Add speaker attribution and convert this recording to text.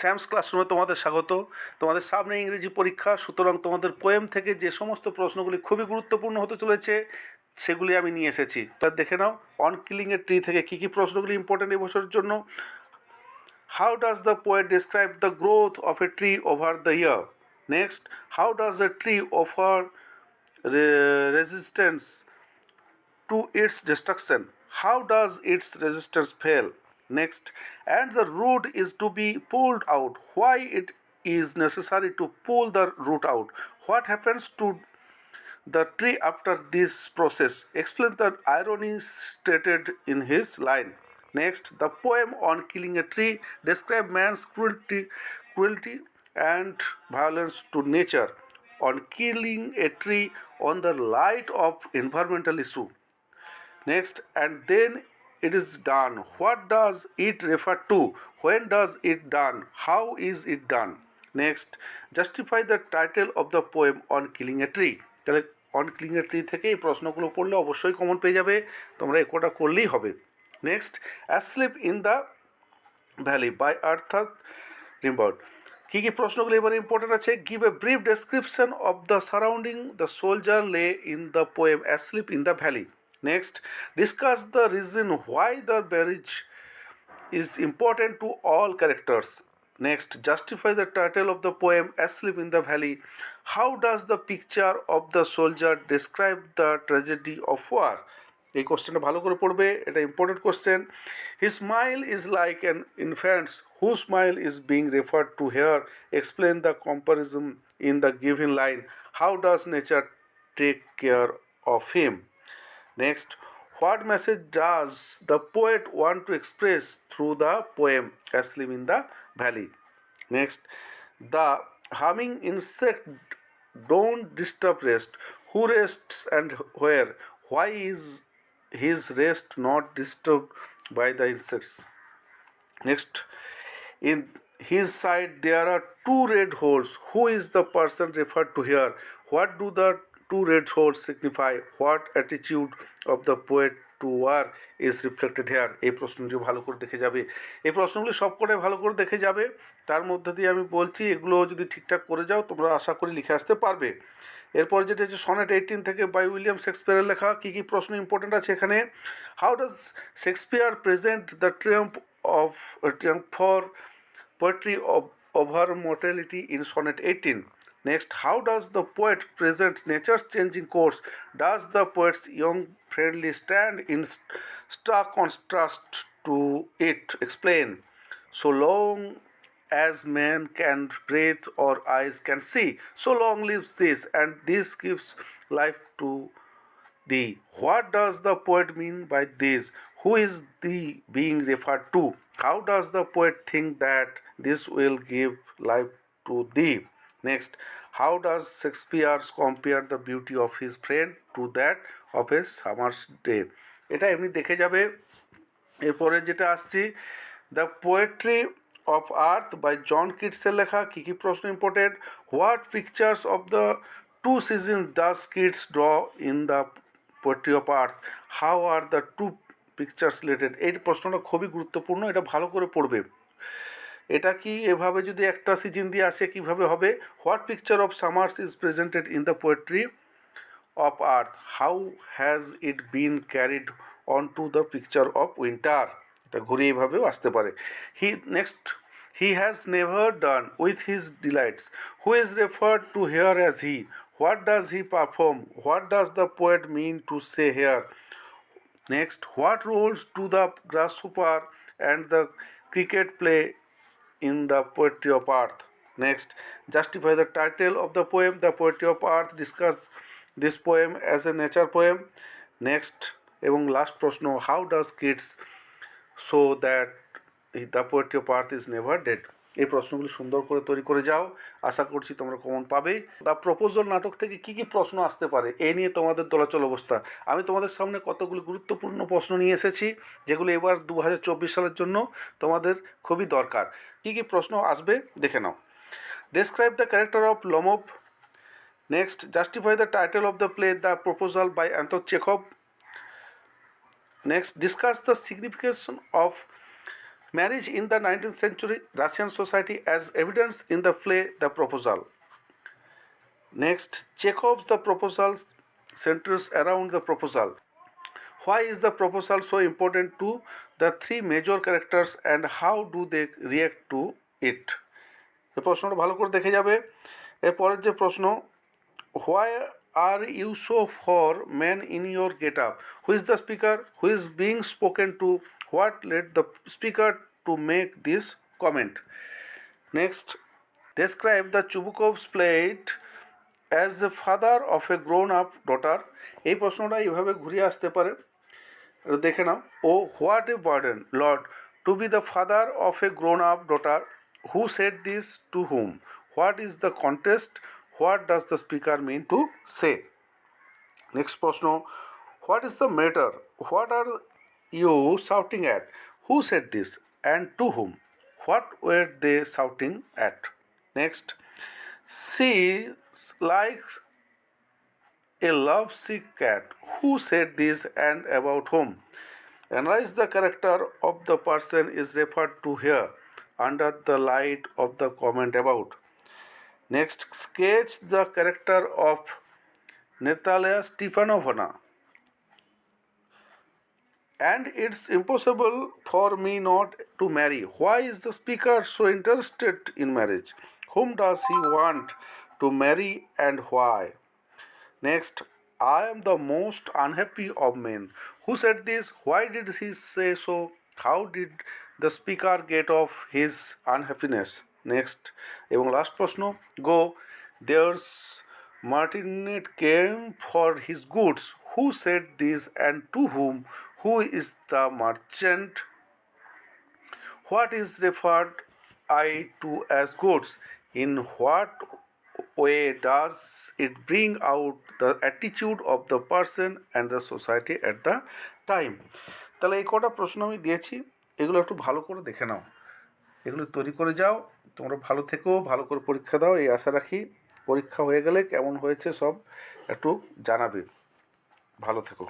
Speaker 1: Sam's ক্লাসরুমে তোমাদের স্বাগত তোমাদের সামনে ইংরেজি পরীক্ষা, সুতরাং তোমাদের পোয়েম থেকে যে সমস্ত প্রশ্নগুলি খুবই গুরুত্বপূর্ণ হতে চলেছে, সেগুলি আমি নিয়ে এসেছি তা দেখে নাও অন কিলিংয়ের ট্রি থেকে কী কী প্রশ্নগুলি ইম্পর্টেন্ট এবছরের জন্য how does the poet describe the growth of a tree over the year next how does the tree offer resistance to its destruction. How does its resistance fail? Next, and the root is to be pulled out. Why it is necessary to pull the root out? What happens to the tree after this process? Explain the irony stated in his line. Next, the poem on killing a tree describe man's cruelty, cruelty and violence to nature. On killing a tree on the light of environmental issue. Next, and then it is done. What does it refer to? When does it done? How is it done? Next, justify the title of the poem on killing a tree. তাহলে on killing a tree থেকে এই প্রশ্নগুলো পড়লে অবশ্যই common পেয়ে যাবে তোমরা একটা করলেই হবে next asleep in the valley by অর্থাৎ রিম্বার্ড কী কী প্রশ্নগুলো এবারে ইম্পর্টেন্ট আছে give a brief description of the surrounding the soldier lay in the poem asleep in the valley Next discuss the reason why the barrage is important to all characters. Next, justify the title of the poem Asleep in the Valley. How does the picture of the soldier describe the tragedy of war? এই কোশ্চেনটা ভালো করে পড়বে এটা important question he smile is like an infants who smile is being referred to here explain the comparison in the given line how does nature take care of him Next, what message does the poet want to express through the poem Asleep in the Valley? Next, the humming insect don't disturb rest. Who rests and where? Why is his rest not disturbed by the insects? Next, in his side there are two red holes. Who is the person referred to here? What do the two red holes signify? What attitude of the poet to war is reflected here? এই প্রশ্নটি ভালো করে দেখে যাবে এই প্রশ্নগুলি সব করে ভালো করে দেখে যাবে তার মধ্যে দিয়ে আমি বলছি, এগুলো যদি ঠিকঠাক করে যাও, তোমরা আশা করি লিখে আসতে পারবে এরপর যেটা হচ্ছে, সনেট এইটিন থেকে বাই উইলিয়াম শেক্সপিয়ারের লেখা, কী কী প্রশ্ন ইম্পর্টেন্ট আছে এখানে how does Shakespeare present the triumph of triumph for poetry of over mortality in sonnet 18 next how does the poet present nature's changing course does the poet's young friendly stand in stark contrast to it explain so long as man can breathe or eyes can see so long lives this and this gives life to thee. What does the poet mean by this? Who is the being referred to? How does the poet think that this will give life to thee? Next, how does Shakespeare compare the beauty of his friend to that of a summer's day? এটা এমনি দেখে যাবে। এরপরে যেটা আসছি the poetry of earth by John কিটসের লেখা। কী কী প্রশ্ন important what pictures of the two season does Keats draw in the poetry of earth how are the two pictures related এই প্রশ্নটা খুবই গুরুত্বপূর্ণ এটা ভালো করে পড়বে। এটা কি এভাবে যদি একটা সিজন দিয়ে আসে কীভাবে হবে? What picture of summers is presented in the poetry of earth? How has it been carried on to the picture of winter? এটা ঘুরে এইভাবেও আসতে পারে। He next he has never done with his delights who is referred to here as he what does he perform what does the poet mean to say here Next, what roles do the grasshopper and the cricket play? In the poetry of earth? Next, justify the title of the poem. The poetry of earth discuss this poem as a nature poem. Next, এবং last প্রশ্ন how does Keats show that the poetry of earth is never dead এই প্রশ্নগুলি সুন্দর করে তৈরি করে যাও। আশা করছি তোমরা কমন পাবে। বা প্রপোজাল নাটক থেকে কি কি প্রশ্ন আসতে পারে, এ নিয়ে তোমাদের দোলাচল অবস্থা। আমি তোমাদের সামনে কতগুলো গুরুত্বপূর্ণ প্রশ্ন নিয়ে এসেছি, যেগুলো এবার দু হাজার চব্বিশ সালের জন্য তোমাদের খুবই দরকার। কি কি প্রশ্ন আসবে দেখে নাও। Describe the character of Lomov next justify the title of the play the proposal by Anton Chekhov next discuss the signification of marriage in the 19th century Russian society as evidence in the play The Proposal. Next, Chekhov's The Proposal centers around the proposal. Why is the proposal so important to the three major characters and how do they react to it? এই প্রশ্নটা ভালো করে দেখে যাবে এরপরের যে প্রশ্ন why are you so formal in your get up who is the speaker who is being spoken to what, let the speaker to make this comment. Next describe the Chubukov's plight as a father of a grown up daughter এই প্রশ্নটা এইভাবে ঘুরিয়ে আসতে পারে। দেখে নাও। ও, what a burden, lord, to be the father of a grown up daughter, who set this to hmm? What is the context? What does the speaker mean to say? Next প্রশ্ন। What is the matter? What are you shouting at? Who said this and to whom? What were they shouting at? Next, she likes a lovesick cat. Who said this and about whom? Analyze the character of the person is referred to here under the light of the comment about. Next, sketch the character of Natalia Stefanovna And it's impossible for me not to marry. Why is the speaker so interested in marriage? Whom does he want to marry and why? Next, I am the most unhappy of men. Who said this? Why did he say so? How did the speaker get off his unhappiness? Next, এবং last প্রশ্ন go there's martinet came for his goods who set this and to whom Who is the merchant what is referred I to as goods? In what way does it bring out the attitude of the person and the society at the time? তাহলে এই কটা প্রশ্ন আমি দিয়েছি, এগুলো একটু ভালো করে দেখে নাও এগুলো তৈরি করে যাও, তোমরা ভালো থেকো, ভালো করে পরীক্ষা দাও, এই আশা রাখি পরীক্ষা হয়ে গেলে কেমন হয়েছে সব একটু জানাবে ভালো থেকো